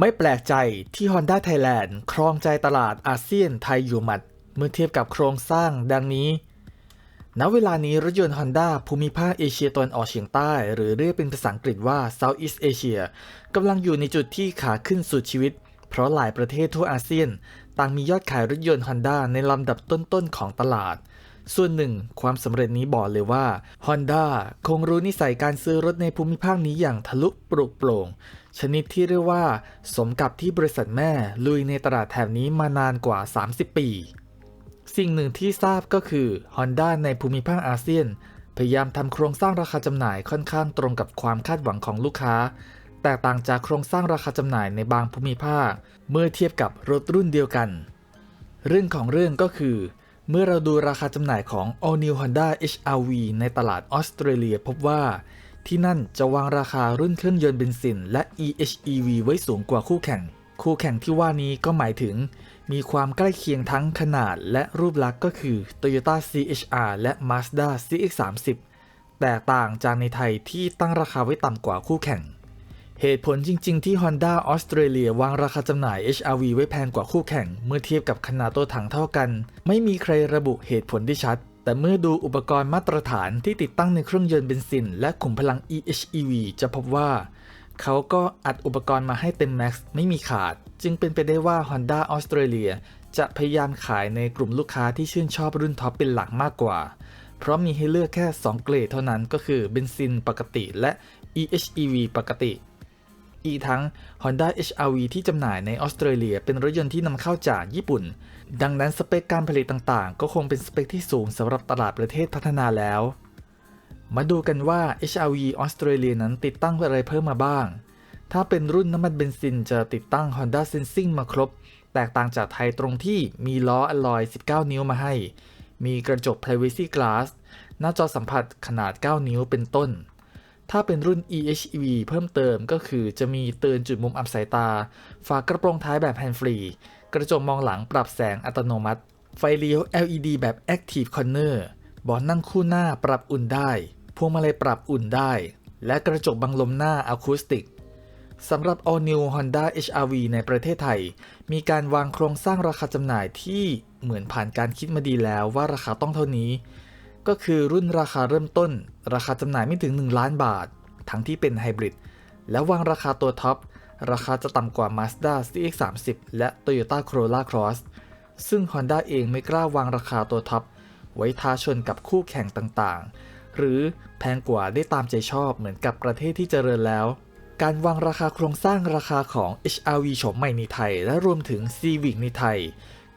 ไม่แปลกใจที่ Honda Thailand ครองใจตลาดอาเซียนไทยอยู่หมัด เมื่อเทียบกับโครงสร้างดังนี้ ณ เวลานี้รถยนต์ Honda ภูมิภาคเอเชียตะวันออกเฉียงใต้ หรือเรียกเป็นภาษาอังกฤษว่า Southeast Asia กำลังอยู่ในจุดที่ขาขึ้นสุดชีวิต เพราะหลายประเทศทั่วอาเซียน ต่างมียอดขายรถยนต์ Honda ในลำดับต้นๆของตลาด ส่วนหนึ่ง ความสำเร็จนี้บอกเลยว่า Honda คงรู้นิสัยการซื้อรถในภูมิภาคนี้อย่างทะลุปลุกโปร่ง ชนิดที่เรียกว่า สมกับที่บริษัทแม่ลุยในตลาดแถบนี้มานานกว่า 30 ปี สิ่งหนึ่งที่ทราบก็คือ Honda ในภูมิภาคอาเซียน พยายามทำโครงสร้างราคาจำหน่ายค่อนข้างตรงกับความคาดหวังของลูกค้า แตกต่างจากโครงสร้างราคาจำหน่ายในบางภูมิภาค เมื่อเทียบกับรถรุ่นเดียวกัน เรื่องของเรื่องก็คือ เมื่อเราดูราคาจำหน่ายของ All New Honda HR-V ในตลาดออสเตรเลียพบว่า ที่นั่นจะวางราคารุ่นเครื่องยนต์เบนซินและ EHEV ไว้สูงกว่าคู่แข่ง คู่แข่งที่ว่านี้ก็หมายถึง มีความใกล้เคียงทั้งขนาดและรูปลักษณ์ก็คือ Toyota CHR และ Mazda CX-30 แตกต่างจากในไทยที่ตั้งราคาไว้ต่ำกว่าคู่แข่ง เหตุผลจริง ๆ ที่ Honda ออสเตรเลียวางราคาจำหน่าย HRV ไว้แพงกว่าคู่แข่ง เมื่อเทียบกับขนาดตัวถังเท่ากัน ไม่มีใครระบุเหตุผลที่ชัด แต่เมื่อดูอุปกรณ์มาตรฐานที่ติดตั้งในเครื่องยนต์เบนซิน และขุมพลัง EHEV จะพบว่า เขาก็อัดอุปกรณ์มาให้เต็มแม็กซ์ไม่มีขาด จึงเป็นไปได้ว่า Honda ออสเตรเลียจะพยายามขายในกลุ่มลูกค้าที่ชื่นชอบรุ่นท็อปเป็นหลักมากกว่า เพราะมีให้เลือกแค่ 2 เกรดเท่านั้นก็คือเบนซินปกติและ EHEV ปกติ อีกทั้ง Honda HR-V ที่จำหน่ายในออสเตรเลียเป็นรถยนต์ที่นำเข้าจากญี่ปุ่น ดังนั้นสเปคการผลิตต่างๆ ก็คงเป็นสเปคที่สูงสำหรับตลาดประเทศพัฒนาแล้ว มาดูกันว่า HR-V ออสเตรเลียนั้นติดตั้งอะไรเพิ่มมาบ้าง ถ้าเป็นรุ่นน้ำมันเบนซินจะติดตั้ง Honda Sensing มาครบ แตกต่างจากไทยตรงที่มีล้ออลลอย 19 นิ้วมาให้ มีกระจก Privacy Glass หน้าจอสัมผัสขนาด 9 นิ้วเป็นต้น ถ้าเป็นรุ่น EHEV เพิ่มเติมก็คือจะมีเตือนจุดมุมอับสายตา ฝากระโปรงท้ายแบบแฮนด์ฟรี กระจกมองหลังปรับแสงอัตโนมัติ ไฟเลี้ยว LED แบบ Active Corner เบาะนั่งคู่หน้าปรับอุ่นได้ พวงมาลัยปรับอุ่นได้ และกระจกบังลมหน้าอะคูสติกสำหรับ All New Honda HR-V ในประเทศไทย มีการวางโครงสร้างราคาจำหน่ายที่เหมือนผ่านการคิดมาดีแล้วว่าราคาต้องเท่านี้ ก็คือรุ่นราคาเริ่มต้น ราคาจำหน่ายไม่ถึง 1 ล้านบาท ทั้งที่เป็นไฮบริด และวางราคาตัวท็อป ราคาจะต่ำกว่า Mazda CX-30 และ Toyota Corolla Cross ซึ่ง Honda เองไม่กล้าวางราคาตัวท็อป ไว้ท้าชนกับคู่แข่งต่างๆ หรือแพงกว่าได้ตามใจชอบเหมือนกับประเทศที่เจริญแล้ว การวางราคาโครงสร้างราคาของ HR-V โฉมใหม่ในไทย และรวมถึง Civic ในไทย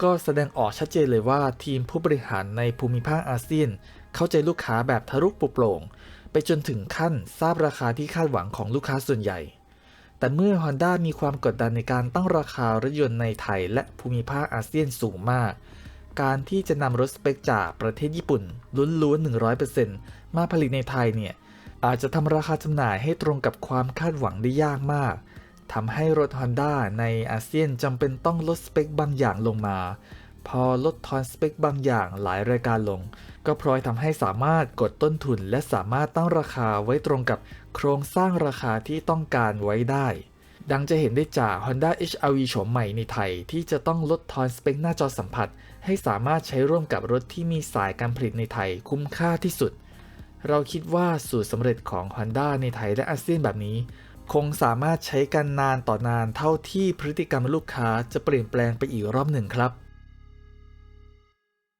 ก็แสดงออกชัดเจนเลยว่าทีมผู้บริหารในภูมิภาคอาเซียน เข้าใจลูกค้าแบบทะลุปลุกโปร่ง ไปจนถึงขั้นทราบราคาที่คาดหวังของลูกค้าส่วนใหญ่ แต่เมื่อ Honda มีความกดดันในการตั้งราคารถยนต์ในไทยและภูมิภาคอาเซียนสูงมาก การที่จะนำรถสเปคจากประเทศญี่ปุ่นล้วนๆ100%มาผลิตในไทยเนี่ยอาจจะทำราคาจำหน่ายให้ตรงกับความคาดหวังได้ยากมาก ทำให้รถ Honda ในอาเซียนจำเป็นต้องลดสเปคบางอย่างลงมา พอลดทอนสเปคบางอย่างหลายรายการลง ก็พลอยทำให้สามารถกดต้นทุนและสามารถตั้งราคาไว้ตรงกับโครงสร้างราคาที่ต้องการไว้ได้ ดังจะเห็นได้จาก Honda HR-V โฉมใหม่ในไทย ที่จะต้องลดทอนสเปคหน้าจอสัมผัส ให้สามารถใช้ร่วมกับรถที่มีสายการผลิตในไทยคุ้มค่าที่สุด เราคิดว่าสูตรสำเร็จของ Honda ในไทยและอาเซียนแบบนี้ คงสามารถใช้กันนานต่อนานเท่าที่พฤติกรรมลูกค้าจะเปลี่ยนแปลงไปอีกรอบหนึ่งครับ